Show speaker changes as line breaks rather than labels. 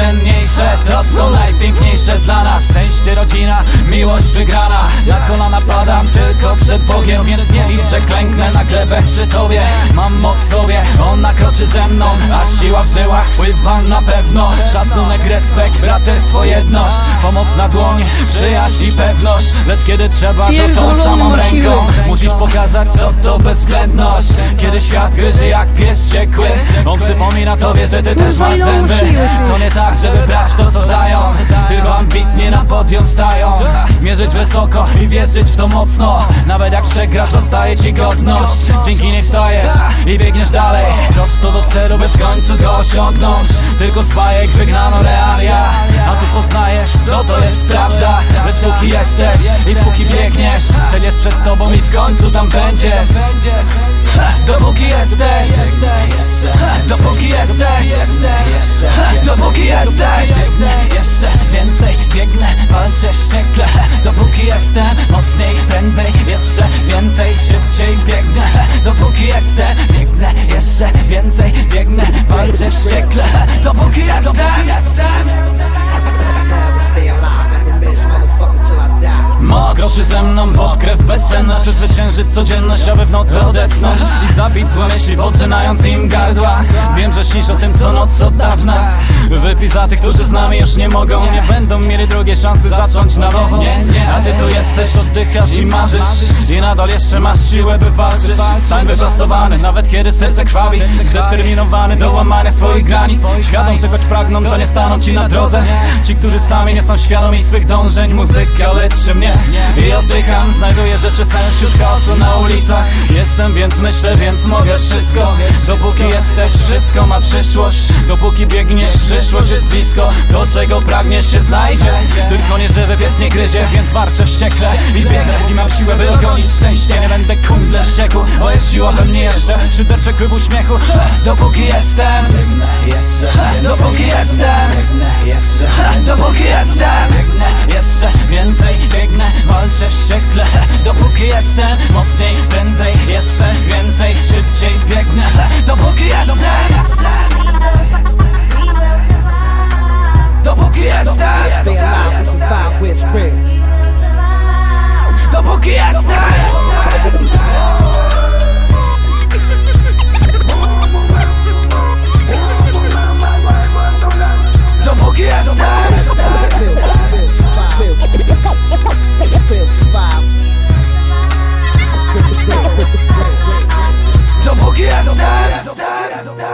cenniejsze to najpiękniejsze dla nas. Szczęście, rodzina, miłość wygrana. Na kolana padam tylko przed Bogiem Więc nie liczę, klęknę na glebę przy Tobie. Mam moc w sobie, On nakroczy ze mną. A siła w żyłach pływa na pewno. Szacunek, respekt, braterstwo, jedność. Pomoc na dłoń, przyjaźń i pewność. Lecz kiedy trzeba to tą samą ręką. Musisz pokazać co to bezwzględność. Kiedy świat gryzie jak pies ciekły. On przypomina tobie, że ty też masz zęby. To nie tak, żeby brać to co dają Tylko ambitnie na podium stają. Mierzyć wysoko i wierzyć w to mocno. Nawet jak przegrasz zostaje ci godność. Dzięki niej wstajesz i biegniesz dalej. Prosto do celu, by w końcu go osiągnąć. Tylko z bajek wygnano realia. A tu poznajesz co to jest prawda. Lecz póki jesteś i póki biegniesz Cel jest przed tobą i w końcu tam będziesz. Dopóki jesteś jesteś. Ha, Dopóki jesteś. Jeszcze więcej biegnę, walczę wściekle mną pod krew bezsenność Przezwyciężyć codzienność, aby w nocy odetchnąć I zabić złe myśli, poczynając im gardła. Wiem, że śnisz o tym co noc od dawna. Wypij za tych, którzy z nami już nie mogą. Nie będą mieli drugiej szansy zacząć na nowo. A ty tu jesteś, oddychasz i marzysz. I nadal jeszcze masz siłę, by walczyć. Stań wyprostowany, nawet kiedy serce krwawi. Zdeterminowany do łamania swoich granic. Świadom czegoś pragną, to nie staną ci na drodze. Ci, którzy sami nie są świadomi swych dążeń. Muzyka leczy mnie i Znajduję rzeczy sens wśród chaosu na ulicach. Jestem, więc myślę, więc mogę wszystko. Dopóki jesteś, wszystko ma przyszłość. Dopóki biegniesz, przyszłość jest blisko. To, czego pragniesz, się znajdzie. Tylko nieżywy pies nie gryzie, więc warczę wściekle. I biegnę, i mam siłę, by dogonić szczęście. Nie będę kundlem ścieku, o jest siła we mnie jeszcze. Szyderczek w uśmiechu, dopóki jestem Dopóki jestem Dopóki jestem Jeszcze więcej biegnę, walczę wściekle. Dopóki jestem mocniej, prędzej Jeszcze Dopóki jestem